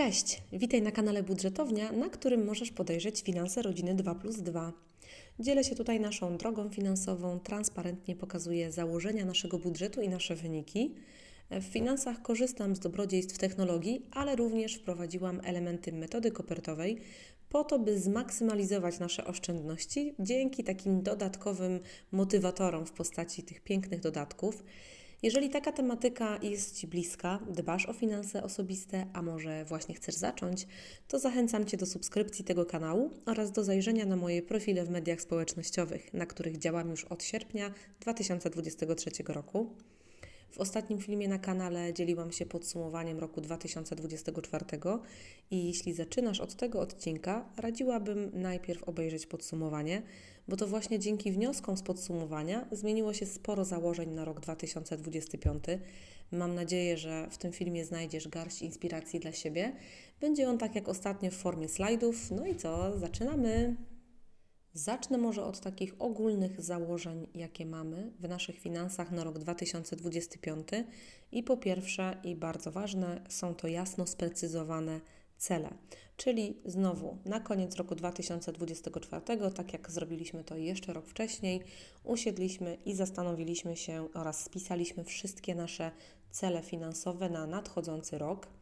Cześć, witaj na kanale Budżetownia, na którym możesz podejrzeć finanse rodziny 2 plus 2. Dzielę się tutaj naszą drogą finansową, transparentnie pokazuję założenia naszego budżetu i nasze wyniki. W finansach korzystam z dobrodziejstw technologii, ale również wprowadziłam elementy metody kopertowej po to, by zmaksymalizować nasze oszczędności dzięki takim dodatkowym motywatorom w postaci tych pięknych dodatków. Jeżeli taka tematyka jest Ci bliska, dbasz o finanse osobiste, a może właśnie chcesz zacząć, to zachęcam Cię do subskrypcji tego kanału oraz do zajrzenia na moje profile w mediach społecznościowych, na których działam już od sierpnia 2023 roku. W ostatnim filmie na kanale dzieliłam się podsumowaniem roku 2024 i jeśli zaczynasz od tego odcinka, radziłabym najpierw obejrzeć podsumowanie, bo to właśnie dzięki wnioskom z podsumowania zmieniło się sporo założeń na rok 2025. Mam nadzieję, że w tym filmie znajdziesz garść inspiracji dla siebie. Będzie on tak jak ostatnio w formie slajdów. No i co? Zaczynamy! Zacznę może od takich ogólnych założeń, jakie mamy w naszych finansach na rok 2025. I po pierwsze, i bardzo ważne, są to jasno sprecyzowane cele. Czyli znowu na koniec roku 2024, tak jak zrobiliśmy to jeszcze rok wcześniej, usiedliśmy i zastanowiliśmy się oraz spisaliśmy wszystkie nasze cele finansowe na nadchodzący rok.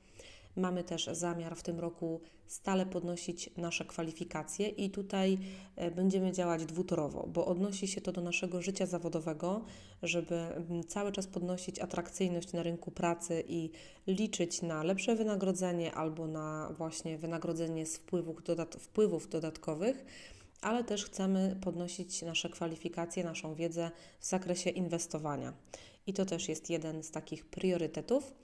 Mamy też zamiar w tym roku stale podnosić nasze kwalifikacje i tutaj e, będziemy działać dwutorowo, bo odnosi się to do naszego życia zawodowego, żeby mm, cały czas podnosić atrakcyjność na rynku pracy i liczyć na lepsze wynagrodzenie albo na właśnie wynagrodzenie z wpływów, dodat wpływów dodatkowych ale też chcemy podnosić nasze kwalifikacje, naszą wiedzę w zakresie inwestowania. I to też jest jeden z takich priorytetów.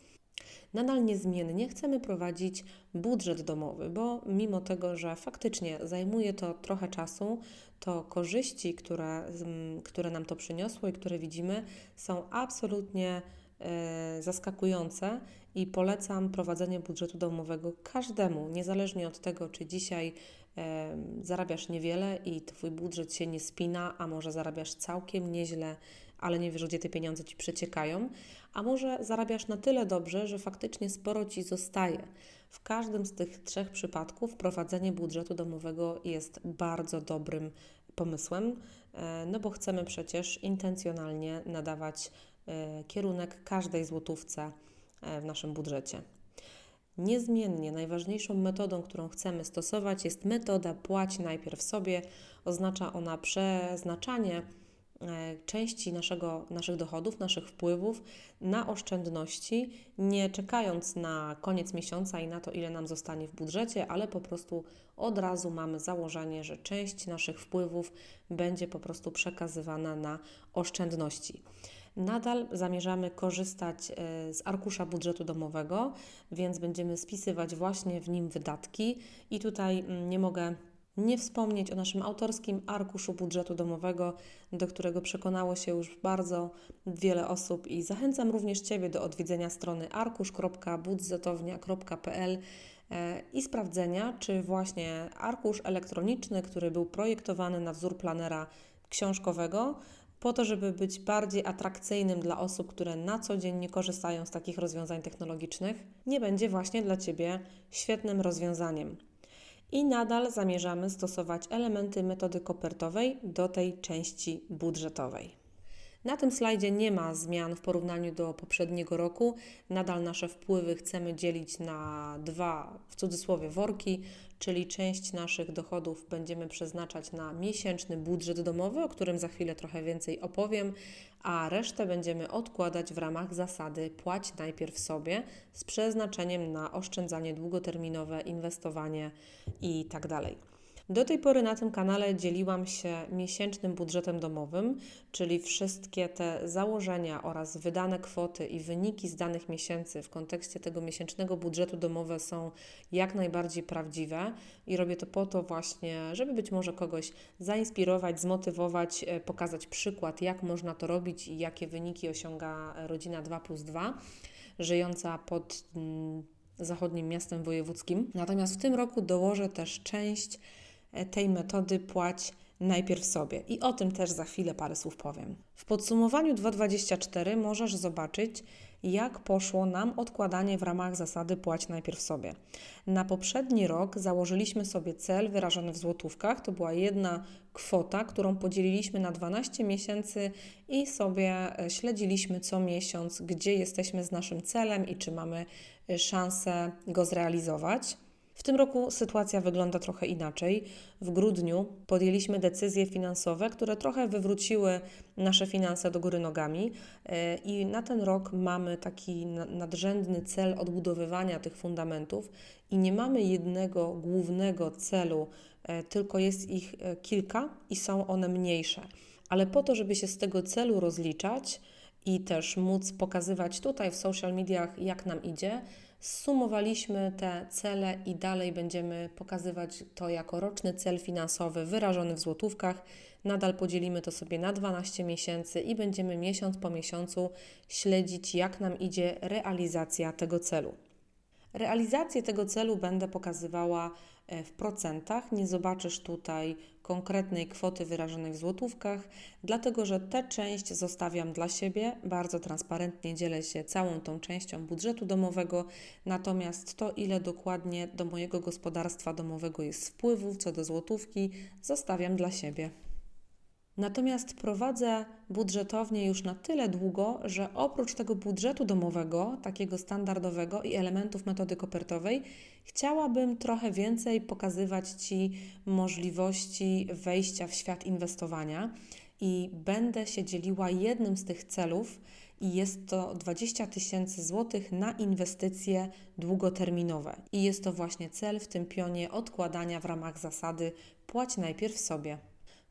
Nadal niezmiennie chcemy prowadzić budżet domowy, bo mimo tego, że faktycznie zajmuje to trochę czasu, to korzyści, które, które nam to przyniosło i które widzimy, są absolutnie e, zaskakujące i polecam prowadzenie budżetu domowego każdemu, niezależnie od tego, czy dzisiaj e, zarabiasz niewiele i Twój budżet się nie spina, a może zarabiasz całkiem nieźle ale nie wiesz, gdzie te pieniądze ci przeciekają, a może zarabiasz na tyle dobrze, że faktycznie sporo ci zostaje. W każdym z tych trzech przypadków prowadzenie budżetu domowego jest bardzo dobrym pomysłem, e, no bo chcemy przecież intencjonalnie nadawać e, kierunek każdej złotówce e, w naszym budżecie. Niezmiennie najważniejszą metodą, którą chcemy stosować, jest metoda płać najpierw sobie. Oznacza ona przeznaczanie części naszego, naszych dochodów, naszych wpływów na oszczędności, nie czekając na koniec miesiąca i na to, ile nam zostanie w budżecie, ale po prostu od razu mamy założenie, że część naszych wpływów będzie po prostu przekazywana na oszczędności. Nadal zamierzamy korzystać e, z arkusza budżetu domowego, więc będziemy spisywać właśnie w nim wydatki i tutaj mm, nie mogę nie wspomnieć o naszym autorskim arkuszu budżetu domowego, do którego przekonało się już bardzo wiele osób i zachęcam również Ciebie do odwiedzenia strony arkusz.budżetownia.pl e, i sprawdzenia, czy właśnie arkusz elektroniczny, który był projektowany na wzór planera książkowego, po to, żeby być bardziej atrakcyjnym dla osób, które na co dzień nie korzystają z takich rozwiązań technologicznych, nie będzie właśnie dla Ciebie świetnym rozwiązaniem i nadal zamierzamy stosować elementy metody kopertowej do tej części budżetowej. Na tym slajdzie nie ma zmian w porównaniu do poprzedniego roku. Nadal nasze wpływy chcemy dzielić na dwa, w cudzysłowie, worki, czyli część naszych dochodów będziemy przeznaczać na miesięczny budżet domowy, o którym za chwilę trochę więcej opowiem, a resztę będziemy odkładać w ramach zasady płać najpierw sobie z przeznaczeniem na oszczędzanie długoterminowe, inwestowanie itd. Do tej pory na tym kanale dzieliłam się miesięcznym budżetem domowym, czyli wszystkie te założenia oraz wydane kwoty i wyniki z danych miesięcy w kontekście tego miesięcznego budżetu domowe są jak najbardziej prawdziwe i robię to po to właśnie, żeby być może kogoś zainspirować, zmotywować, e, pokazać przykład, jak można to robić i jakie wyniki osiąga rodzina 2 plus 2 żyjąca pod mm, zachodnim miastem wojewódzkim. Natomiast w tym roku dołożę też część tej metody płać najpierw sobie. I o tym też za chwilę parę słów powiem. W podsumowaniu 2.24 możesz zobaczyć, jak poszło nam odkładanie w ramach zasady płać najpierw sobie. Na poprzedni rok założyliśmy sobie cel wyrażony w złotówkach. To była jedna kwota, którą podzieliliśmy na 12 miesięcy i sobie e, śledziliśmy co miesiąc, gdzie jesteśmy z naszym celem i czy mamy e, szansę go zrealizować. W tym roku sytuacja wygląda trochę inaczej. W grudniu podjęliśmy decyzje finansowe, które trochę wywróciły nasze finanse do góry nogami, e, i na ten rok mamy taki nadrzędny cel odbudowywania tych fundamentów, i nie mamy jednego głównego celu, e, tylko jest ich e, kilka i są one mniejsze. Ale po to, żeby się z tego celu rozliczać i też móc pokazywać tutaj w social mediach, jak nam idzie, Sumowaliśmy te cele i dalej będziemy pokazywać to jako roczny cel finansowy wyrażony w złotówkach. Nadal podzielimy to sobie na 12 miesięcy i będziemy miesiąc po miesiącu śledzić, jak nam idzie realizacja tego celu. Realizację tego celu będę pokazywała w procentach. Nie zobaczysz tutaj konkretnej kwoty wyrażonej w złotówkach, dlatego że tę część zostawiam dla siebie. Bardzo transparentnie dzielę się całą tą częścią budżetu domowego, natomiast to, ile dokładnie do mojego gospodarstwa domowego jest wpływów co do złotówki, zostawiam dla siebie. Natomiast prowadzę budżetownie już na tyle długo, że oprócz tego budżetu domowego, takiego standardowego i elementów metody kopertowej, chciałabym trochę więcej pokazywać Ci możliwości wejścia w świat inwestowania i będę się dzieliła jednym z tych celów. I jest to 20 tysięcy złotych na inwestycje długoterminowe. I jest to właśnie cel w tym pionie odkładania w ramach zasady płać najpierw sobie.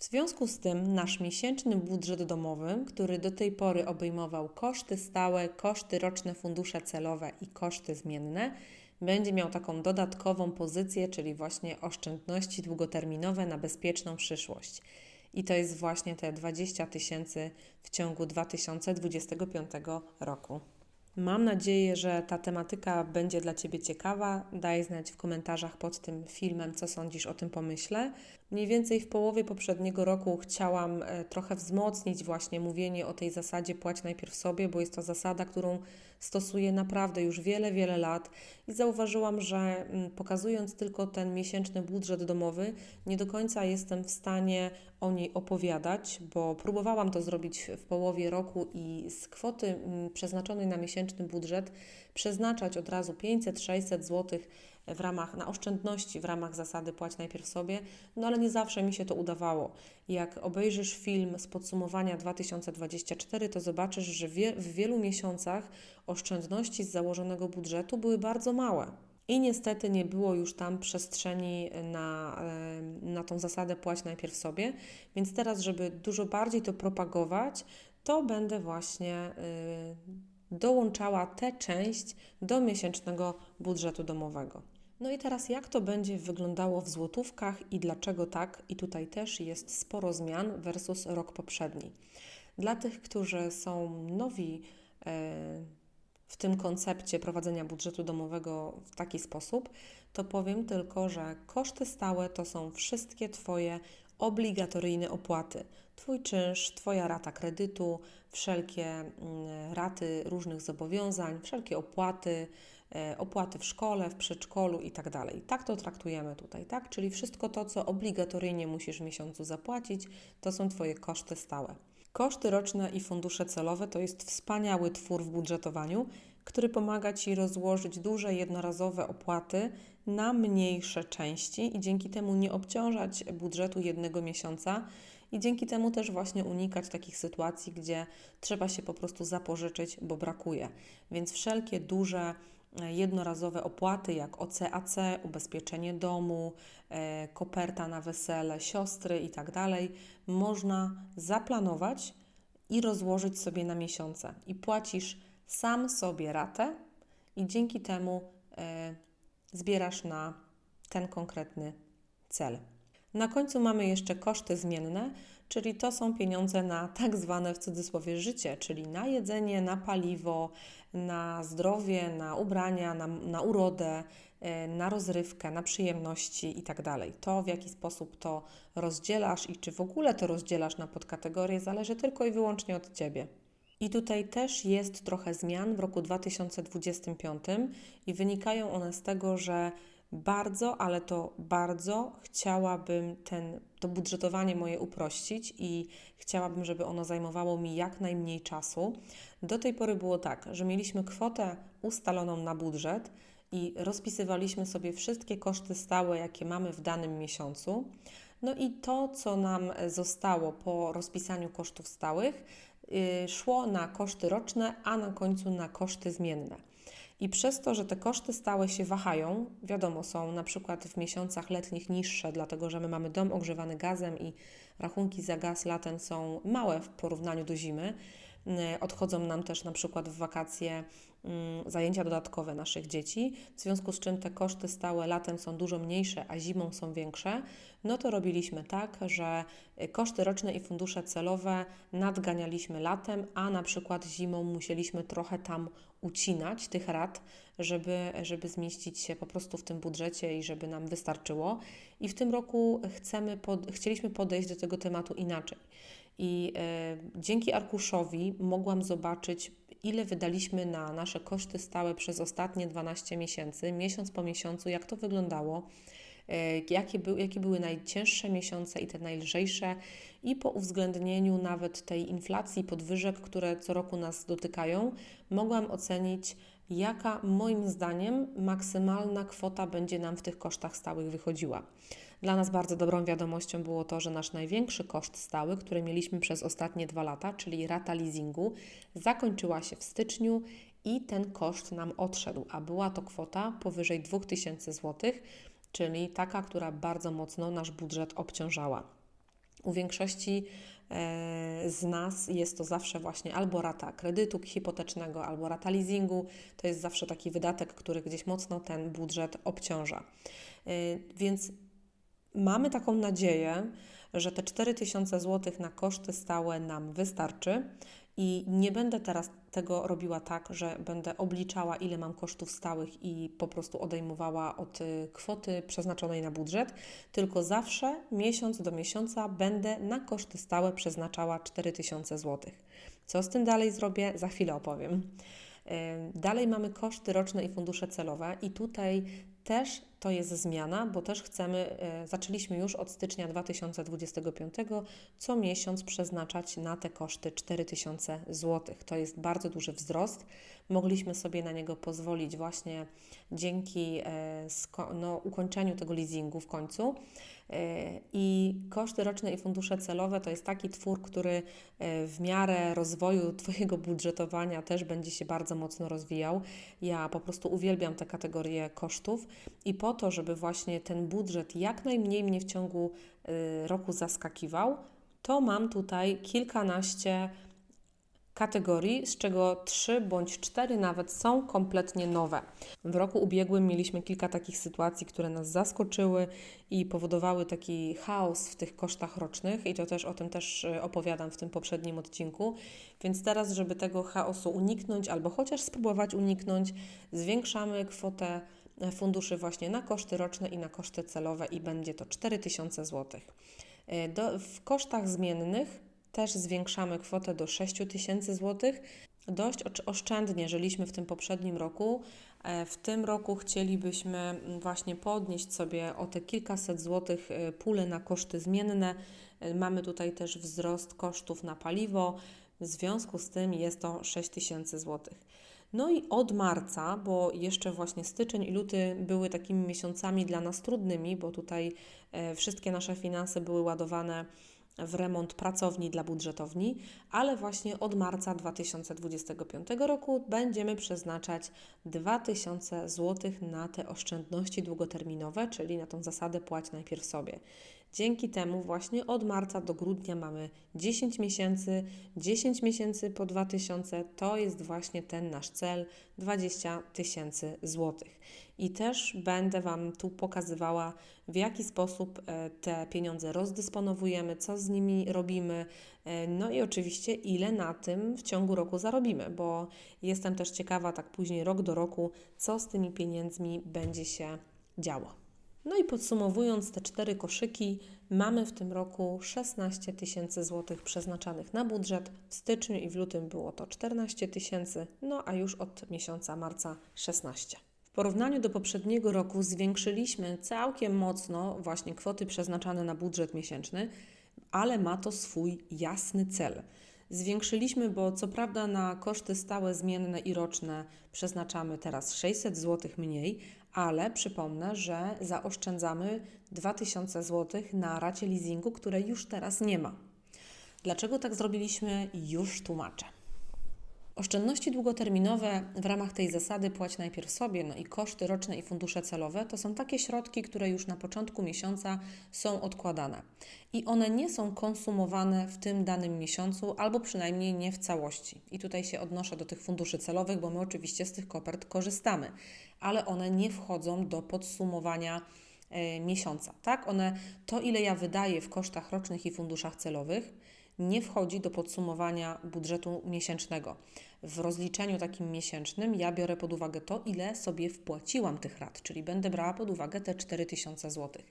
W związku z tym nasz miesięczny budżet domowy, który do tej pory obejmował koszty stałe, koszty roczne fundusze celowe i koszty zmienne, będzie miał taką dodatkową pozycję, czyli właśnie oszczędności długoterminowe na bezpieczną przyszłość. I to jest właśnie te 20 tysięcy w ciągu 2025 roku. Mam nadzieję, że ta tematyka będzie dla Ciebie ciekawa. Daj znać w komentarzach pod tym filmem, co sądzisz o tym pomyśle. Mniej więcej w połowie poprzedniego roku chciałam e, trochę wzmocnić właśnie mówienie o tej zasadzie płać najpierw sobie, bo jest to zasada, którą stosuję naprawdę już wiele, wiele lat i zauważyłam, że mm, pokazując tylko ten miesięczny budżet domowy, nie do końca jestem w stanie o niej opowiadać, bo próbowałam to zrobić w połowie roku i z kwoty mm, przeznaczonej na miesięczny budżet przeznaczać od razu 500-600 zł w ramach, na oszczędności w ramach zasady płać najpierw sobie, no ale nie zawsze mi się to udawało. Jak obejrzysz film z podsumowania 2024, to zobaczysz, że wie, w wielu miesiącach oszczędności z założonego budżetu były bardzo małe. I niestety nie było już tam przestrzeni na, na tą zasadę płać najpierw sobie, więc teraz, żeby dużo bardziej to propagować, to będę właśnie y, dołączała tę część do miesięcznego budżetu domowego. No i teraz jak to będzie wyglądało w złotówkach i dlaczego tak? I tutaj też jest sporo zmian versus rok poprzedni. Dla tych, którzy są nowi e, w tym koncepcie prowadzenia budżetu domowego w taki sposób, to powiem tylko, że koszty stałe to są wszystkie Twoje obligatoryjne opłaty. Twój czynsz, Twoja rata kredytu, wszelkie mm, raty różnych zobowiązań, wszelkie opłaty, opłaty w szkole, w przedszkolu i tak dalej. Tak to traktujemy tutaj, tak? Czyli wszystko to, co obligatoryjnie musisz w miesiącu zapłacić, to są Twoje koszty stałe. Koszty roczne i fundusze celowe to jest wspaniały twór w budżetowaniu, który pomaga Ci rozłożyć duże jednorazowe opłaty na mniejsze części i dzięki temu nie obciążać budżetu jednego miesiąca i dzięki temu też właśnie unikać takich sytuacji, gdzie trzeba się po prostu zapożyczyć, bo brakuje. Więc wszelkie duże jednorazowe opłaty jak OCAC, ubezpieczenie domu, e, koperta na wesele, siostry itd. Tak można zaplanować i rozłożyć sobie na miesiące. I płacisz sam sobie ratę i dzięki temu e, zbierasz na ten konkretny cel. Na końcu mamy jeszcze koszty zmienne, czyli to są pieniądze na tak zwane w cudzysłowie życie, czyli na jedzenie, na paliwo, na zdrowie, na ubrania, na, na urodę, e, na rozrywkę, na przyjemności itd. Tak to, w jaki sposób to rozdzielasz i czy w ogóle to rozdzielasz na podkategorie, zależy tylko i wyłącznie od Ciebie. I tutaj też jest trochę zmian w roku 2025 i wynikają one z tego, że bardzo, ale to bardzo chciałabym ten, to budżetowanie moje uprościć i chciałabym, żeby ono zajmowało mi jak najmniej czasu. Do tej pory było tak, że mieliśmy kwotę ustaloną na budżet i rozpisywaliśmy sobie wszystkie koszty stałe, jakie mamy w danym miesiącu. No i to, co nam zostało po rozpisaniu kosztów stałych, yy, szło na koszty roczne, a na końcu na koszty zmienne. I przez to, że te koszty stałe się wahają, wiadomo, są na przykład w miesiącach letnich niższe, dlatego że my mamy dom ogrzewany gazem i rachunki za gaz latem są małe w porównaniu do zimy. Odchodzą nam też na przykład w wakacje zajęcia dodatkowe naszych dzieci, w związku z czym te koszty stałe latem są dużo mniejsze, a zimą są większe, no to robiliśmy tak, że y, koszty roczne i fundusze celowe nadganialiśmy latem, a na przykład zimą musieliśmy trochę tam ucinać tych rat, żeby, żeby zmieścić się po prostu w tym budżecie i żeby nam wystarczyło. I w tym roku chcemy pod, chcieliśmy podejść do tego tematu inaczej. I y, dzięki arkuszowi mogłam zobaczyć ile wydaliśmy na nasze koszty stałe przez ostatnie 12 miesięcy, miesiąc po miesiącu, jak to wyglądało, e, jakie, by, jakie były najcięższe miesiące i te najlżejsze, i po uwzględnieniu nawet tej inflacji, podwyżek, które co roku nas dotykają, mogłam ocenić, jaka moim zdaniem maksymalna kwota będzie nam w tych kosztach stałych wychodziła. Dla nas bardzo dobrą wiadomością było to, że nasz największy koszt stały, który mieliśmy przez ostatnie dwa lata, czyli rata leasingu, zakończyła się w styczniu i ten koszt nam odszedł, a była to kwota powyżej 2000 zł, czyli taka, która bardzo mocno nasz budżet obciążała. U większości e, z nas jest to zawsze właśnie albo rata kredytu hipotecznego, albo rata leasingu. To jest zawsze taki wydatek, który gdzieś mocno ten budżet obciąża. E, więc mamy taką nadzieję, że te 4000 zł na koszty stałe nam wystarczy i nie będę teraz tego robiła tak, że będę obliczała, ile mam kosztów stałych i po prostu odejmowała od y, kwoty przeznaczonej na budżet, tylko zawsze miesiąc do miesiąca będę na koszty stałe przeznaczała 4000 zł. Co z tym dalej zrobię, za chwilę opowiem. Dalej mamy koszty roczne i fundusze celowe, i tutaj też to jest zmiana, bo też chcemy, e, zaczęliśmy już od stycznia 2025 co miesiąc przeznaczać na te koszty 4000 zł. To jest bardzo duży wzrost. Mogliśmy sobie na niego pozwolić właśnie dzięki e, no, ukończeniu tego leasingu w końcu. E, I koszty roczne i fundusze celowe to jest taki twór, który w miarę rozwoju Twojego budżetowania też będzie się bardzo mocno rozwijał. Ja po prostu uwielbiam te kategorie kosztów i po to, żeby właśnie ten budżet jak najmniej mnie w ciągu y, roku zaskakiwał, to mam tutaj kilkanaście kategorii, z czego trzy bądź cztery nawet są kompletnie nowe. W roku ubiegłym mieliśmy kilka takich sytuacji, które nas zaskoczyły i powodowały taki chaos w tych kosztach rocznych i to też o tym też y, opowiadam w tym poprzednim odcinku. Więc teraz, żeby tego chaosu uniknąć albo chociaż spróbować uniknąć, zwiększamy kwotę funduszy właśnie na koszty roczne i na koszty celowe i będzie to 4000 zł. E, do, w kosztach zmiennych też zwiększamy kwotę do 6000 zł. Dość oszczędnie żyliśmy w tym poprzednim roku. E, w tym roku chcielibyśmy właśnie podnieść sobie o te kilkaset złotych pulę na koszty zmienne. Mamy tutaj też wzrost kosztów na paliwo. W związku z tym jest to 6000 złotych. No i od marca, bo jeszcze właśnie styczeń i luty były takimi miesiącami dla nas trudnymi, bo tutaj e, wszystkie nasze finanse były ładowane w remont pracowni dla budżetowni, ale właśnie od marca 2025 roku będziemy przeznaczać 2000 zł na te oszczędności długoterminowe, czyli na tą zasadę płać najpierw sobie. Dzięki temu właśnie od marca do grudnia mamy 10 miesięcy, 10 miesięcy po 2000 to jest właśnie ten nasz cel 20 tysięcy złotych. I też będę Wam tu pokazywała, w jaki sposób e, te pieniądze rozdysponowujemy, co z nimi robimy, e, no i oczywiście ile na tym w ciągu roku zarobimy, bo jestem też ciekawa, tak później rok do roku, co z tymi pieniędzmi będzie się działo. No i podsumowując te cztery koszyki, mamy w tym roku 16 tysięcy złotych przeznaczanych na budżet. W styczniu i w lutym było to 14 tysięcy, no a już od miesiąca marca 16. W porównaniu do poprzedniego roku zwiększyliśmy całkiem mocno właśnie kwoty przeznaczane na budżet miesięczny, ale ma to swój jasny cel. Zwiększyliśmy, bo co prawda na koszty stałe, zmienne i roczne przeznaczamy teraz 600 zł mniej, ale przypomnę, że zaoszczędzamy 2000 zł na racie leasingu, której już teraz nie ma. Dlaczego tak zrobiliśmy? Już tłumaczę. Oszczędności długoterminowe w ramach tej zasady płać najpierw sobie, no i koszty roczne i fundusze celowe to są takie środki, które już na początku miesiąca są odkładane i one nie są konsumowane w tym danym miesiącu, albo przynajmniej nie w całości. I tutaj się odnoszę do tych funduszy celowych, bo my oczywiście z tych kopert korzystamy, ale one nie wchodzą do podsumowania e, miesiąca. Tak, one to ile ja wydaję w kosztach rocznych i funduszach celowych nie wchodzi do podsumowania budżetu miesięcznego. W rozliczeniu takim miesięcznym ja biorę pod uwagę to, ile sobie wpłaciłam tych rat, czyli będę brała pod uwagę te 4000 zł.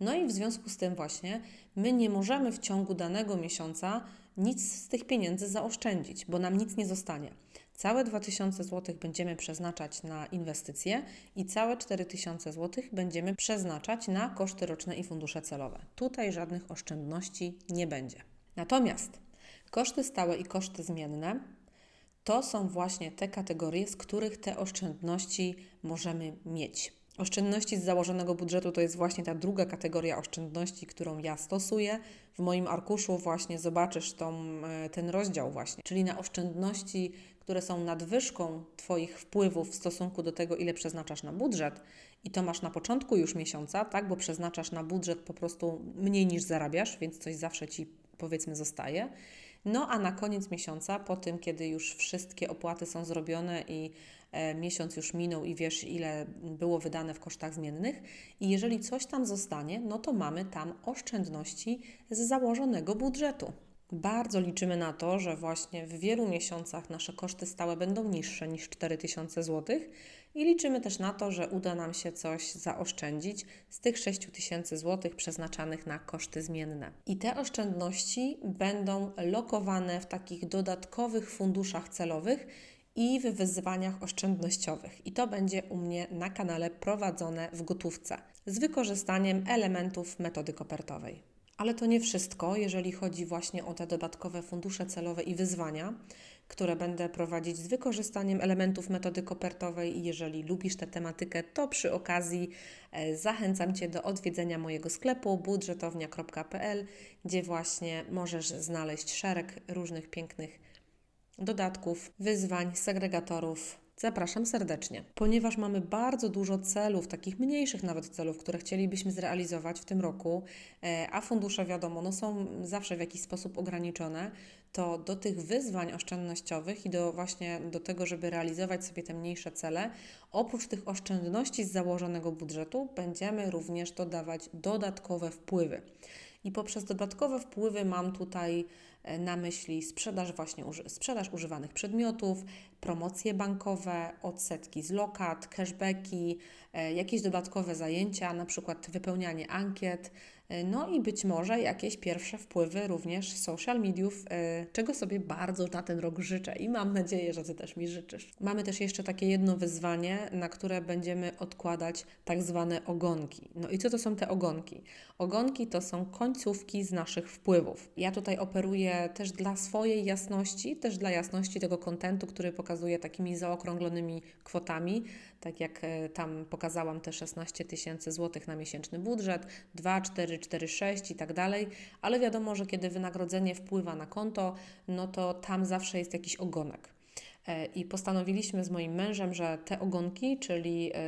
No i w związku z tym właśnie my nie możemy w ciągu danego miesiąca nic z tych pieniędzy zaoszczędzić, bo nam nic nie zostanie. Całe 2000 zł będziemy przeznaczać na inwestycje i całe 4000 zł będziemy przeznaczać na koszty roczne i fundusze celowe. Tutaj żadnych oszczędności nie będzie. Natomiast koszty stałe i koszty zmienne to są właśnie te kategorie, z których te oszczędności możemy mieć. Oszczędności z założonego budżetu to jest właśnie ta druga kategoria oszczędności, którą ja stosuję. W moim arkuszu właśnie zobaczysz tą, e, ten rozdział właśnie, czyli na oszczędności, które są nadwyżką Twoich wpływów w stosunku do tego, ile przeznaczasz na budżet i to masz na początku już miesiąca, tak, bo przeznaczasz na budżet po prostu mniej niż zarabiasz, więc coś zawsze Ci powiedzmy zostaje. No a na koniec miesiąca, po tym, kiedy już wszystkie opłaty są zrobione i e, miesiąc już minął i wiesz, ile było wydane w kosztach zmiennych, i jeżeli coś tam zostanie, no to mamy tam oszczędności z założonego budżetu. Bardzo liczymy na to, że właśnie w wielu miesiącach nasze koszty stałe będą niższe niż 4000 zł i liczymy też na to, że uda nam się coś zaoszczędzić z tych 6000 zł przeznaczanych na koszty zmienne. I te oszczędności będą lokowane w takich dodatkowych funduszach celowych i w wyzwaniach oszczędnościowych. I to będzie u mnie na kanale prowadzone w gotówce z wykorzystaniem elementów metody kopertowej. Ale to nie wszystko, jeżeli chodzi właśnie o te dodatkowe fundusze celowe i wyzwania, które będę prowadzić z wykorzystaniem elementów metody kopertowej. I jeżeli lubisz tę tematykę, to przy okazji e, zachęcam Cię do odwiedzenia mojego sklepu budżetownia.pl, gdzie właśnie możesz znaleźć szereg różnych pięknych dodatków, wyzwań, segregatorów, Zapraszam serdecznie. Ponieważ mamy bardzo dużo celów, takich mniejszych nawet celów, które chcielibyśmy zrealizować w tym roku, e, a fundusze wiadomo, no są zawsze w jakiś sposób ograniczone, to do tych wyzwań oszczędnościowych i do właśnie do tego, żeby realizować sobie te mniejsze cele, oprócz tych oszczędności z założonego budżetu, będziemy również dodawać dodatkowe wpływy. I poprzez dodatkowe wpływy mam tutaj na myśli sprzedaż właśnie sprzedaż używanych przedmiotów, promocje bankowe, odsetki z lokat, cashbacki, e, jakieś dodatkowe zajęcia, na przykład wypełnianie ankiet, e, no i być może jakieś pierwsze wpływy również social mediów, e, czego sobie bardzo na ten rok życzę i mam nadzieję, że Ty też mi życzysz. Mamy też jeszcze takie jedno wyzwanie, na które będziemy odkładać tak zwane ogonki. No i co to są te ogonki? Ogonki to są końcówki z naszych wpływów. Ja tutaj operuję też dla swojej jasności, też dla jasności tego kontentu, który pokazuję takimi zaokrąglonymi kwotami, tak jak tam pokazałam te 16 tysięcy złotych na miesięczny budżet, 2, 4, 4, 6 i tak dalej, ale wiadomo, że kiedy wynagrodzenie wpływa na konto, no to tam zawsze jest jakiś ogonek. E, I postanowiliśmy z moim mężem, że te ogonki, czyli e,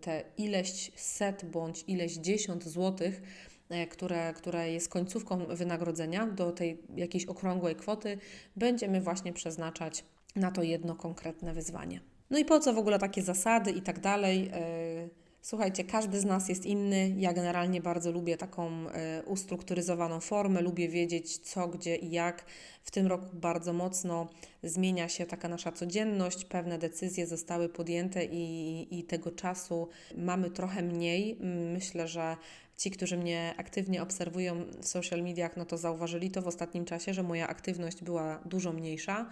te ileś set bądź ileś dziesiąt złotych, e, które, które jest końcówką wynagrodzenia do tej jakiejś okrągłej kwoty, będziemy właśnie przeznaczać na to jedno konkretne wyzwanie. No i po co w ogóle takie zasady i tak dalej? Słuchajcie, każdy z nas jest inny. Ja generalnie bardzo lubię taką e, ustrukturyzowaną formę, lubię wiedzieć co, gdzie i jak. W tym roku bardzo mocno zmienia się taka nasza codzienność, pewne decyzje zostały podjęte i, i tego czasu mamy trochę mniej. Myślę, że ci, którzy mnie aktywnie obserwują w social mediach, no to zauważyli to w ostatnim czasie, że moja aktywność była dużo mniejsza.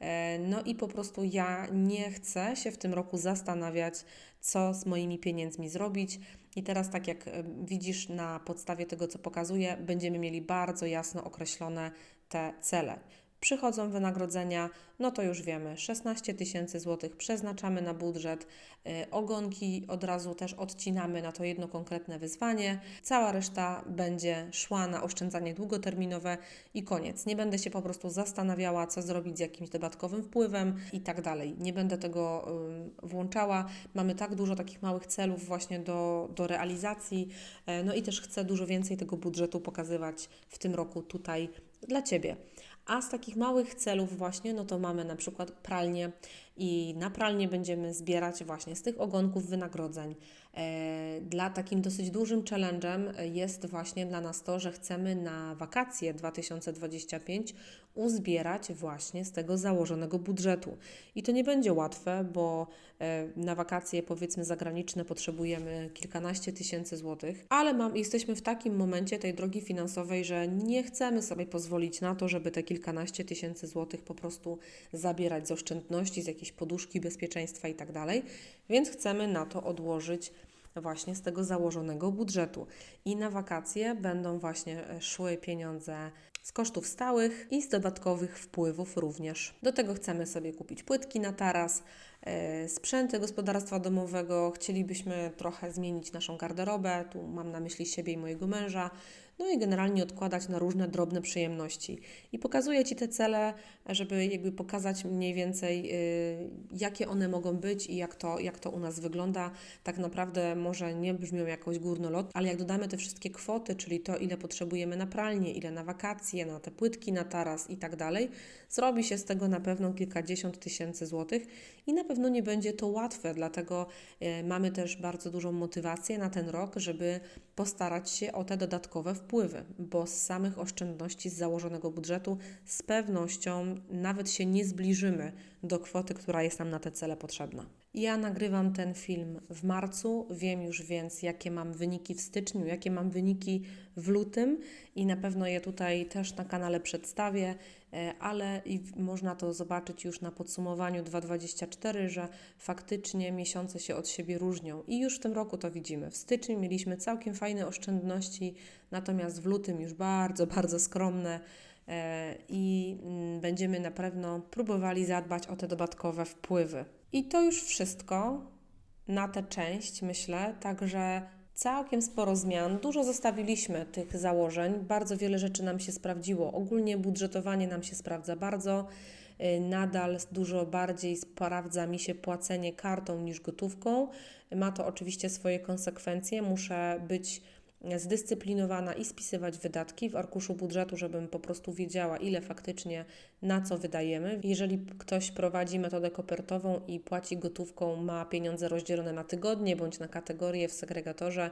E, no i po prostu ja nie chcę się w tym roku zastanawiać, co z moimi pieniędzmi zrobić. I teraz, tak jak widzisz na podstawie tego, co pokazuję, będziemy mieli bardzo jasno określone te cele przychodzą wynagrodzenia, no to już wiemy, 16 tysięcy złotych przeznaczamy na budżet, y, ogonki od razu też odcinamy na to jedno konkretne wyzwanie, cała reszta będzie szła na oszczędzanie długoterminowe i koniec. Nie będę się po prostu zastanawiała, co zrobić z jakimś dodatkowym wpływem i tak dalej. Nie będę tego włączała. Mamy tak dużo takich małych celów właśnie do, do realizacji, e, no i też chcę dużo więcej tego budżetu pokazywać w tym roku tutaj dla Ciebie. A z takich małych celów właśnie, no to mamy na przykład pralnię i na pralnię będziemy zbierać właśnie z tych ogonków wynagrodzeń. E, dla takim dosyć dużym challenge'em jest właśnie dla nas to, że chcemy na wakacje 2025 uzbierać właśnie z tego założonego budżetu. I to nie będzie łatwe, bo e, na wakacje powiedzmy zagraniczne potrzebujemy kilkanaście tysięcy złotych, ale mam, jesteśmy w takim momencie tej drogi finansowej, że nie chcemy sobie pozwolić na to, żeby te kilkanaście tysięcy złotych po prostu zabierać z oszczędności, z jakiejś poduszki bezpieczeństwa i tak więc chcemy na to odłożyć właśnie z tego założonego budżetu. I na wakacje będą właśnie e, szły pieniądze z kosztów stałych i z dodatkowych wpływów również. Do tego chcemy sobie kupić płytki na taras, e, sprzęty gospodarstwa domowego. Chcielibyśmy trochę zmienić naszą garderobę, tu mam na myśli siebie i mojego męża, no i generalnie odkładać na różne drobne przyjemności. I pokazuję Ci te cele, żeby jakby pokazać mniej więcej, y, jakie one mogą być i jak to, jak to u nas wygląda. Tak naprawdę może nie brzmią jakoś górnolot, ale jak dodamy te wszystkie kwoty, czyli to, ile potrzebujemy na pralnię, ile na wakacje, na te płytki na taras i tak dalej, zrobi się z tego na pewno kilkadziesiąt tysięcy złotych i na pewno nie będzie to łatwe, dlatego y, mamy też bardzo dużą motywację na ten rok, żeby postarać się o te dodatkowe wpływy, bo z samych oszczędności z założonego budżetu z pewnością nawet się nie zbliżymy do kwoty, która jest nam na te cele potrzebna. Ja nagrywam ten film w marcu, wiem już więc, jakie mam wyniki w styczniu, jakie mam wyniki w lutym i na pewno je tutaj też na kanale przedstawię, e, ale można to zobaczyć już na podsumowaniu 2024, że faktycznie miesiące się od siebie różnią i już w tym roku to widzimy. W styczniu mieliśmy całkiem fajne oszczędności, natomiast w lutym już bardzo, bardzo skromne e, i mm, będziemy na pewno próbowali zadbać o te dodatkowe wpływy. I to już wszystko na tę część, myślę. Także całkiem sporo zmian. Dużo zostawiliśmy tych założeń, bardzo wiele rzeczy nam się sprawdziło. Ogólnie budżetowanie nam się sprawdza bardzo. Y, nadal dużo bardziej sprawdza mi się płacenie kartą niż gotówką. Ma to oczywiście swoje konsekwencje. Muszę być zdyscyplinowana i spisywać wydatki w arkuszu budżetu, żebym po prostu wiedziała, ile faktycznie na co wydajemy. Jeżeli ktoś prowadzi metodę kopertową i płaci gotówką, ma pieniądze rozdzielone na tygodnie bądź na kategorie w segregatorze,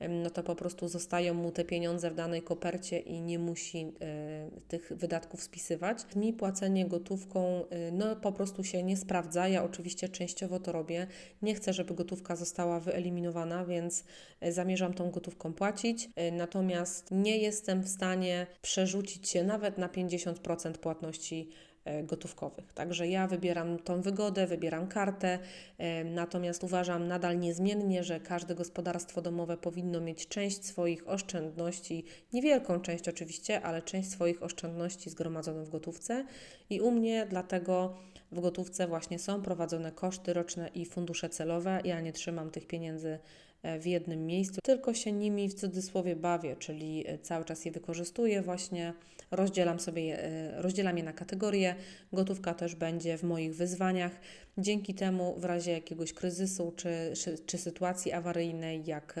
no to po prostu zostają mu te pieniądze w danej kopercie i nie musi y, tych wydatków spisywać. Mi płacenie gotówką y, no po prostu się nie sprawdza. Ja oczywiście częściowo to robię. Nie chcę, żeby gotówka została wyeliminowana, więc y, zamierzam tą gotówką płacić. Natomiast nie jestem w stanie przerzucić się nawet na 50% płatności E, gotówkowych. Także ja wybieram tą wygodę, wybieram kartę, e, natomiast uważam nadal niezmiennie, że każde gospodarstwo domowe powinno mieć część swoich oszczędności, niewielką część oczywiście, ale część swoich oszczędności zgromadzoną w gotówce i u mnie dlatego w gotówce właśnie są prowadzone koszty roczne i fundusze celowe. Ja nie trzymam tych pieniędzy E, w jednym miejscu, tylko się nimi w cudzysłowie bawię, czyli e, cały czas je wykorzystuję właśnie, rozdzielam sobie, e, rozdzielam je na kategorie, gotówka też będzie w moich wyzwaniach. Dzięki temu w razie jakiegoś kryzysu czy, czy, sytuacji awaryjnej, jak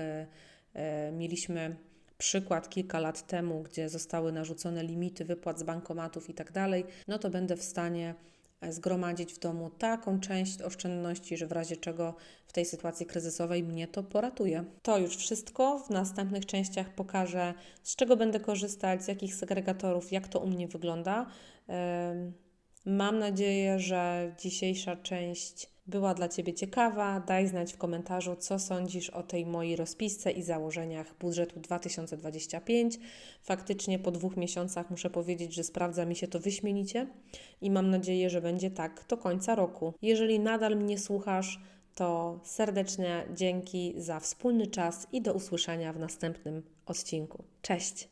mieliśmy przykład kilka lat temu, gdzie zostały narzucone limity wypłat z bankomatów i tak dalej, no to będę w stanie e, zgromadzić w domu taką część oszczędności, że w razie czego w tej sytuacji kryzysowej mnie to poratuje. To już wszystko. W następnych częściach pokażę, z czego będę korzystać, z jakich segregatorów, jak to u mnie wygląda. Mam nadzieję, że dzisiejsza część była dla Ciebie ciekawa. Daj znać w komentarzu, co sądzisz o tej mojej rozpisce i założeniach budżetu 2025. Faktycznie po dwóch miesiącach muszę powiedzieć, że sprawdza mi się to wyśmienicie i mam nadzieję, że będzie tak do końca roku. Jeżeli nadal mnie słuchasz, to serdecznie dzięki za wspólny czas i do usłyszenia w następnym odcinku. Cześć!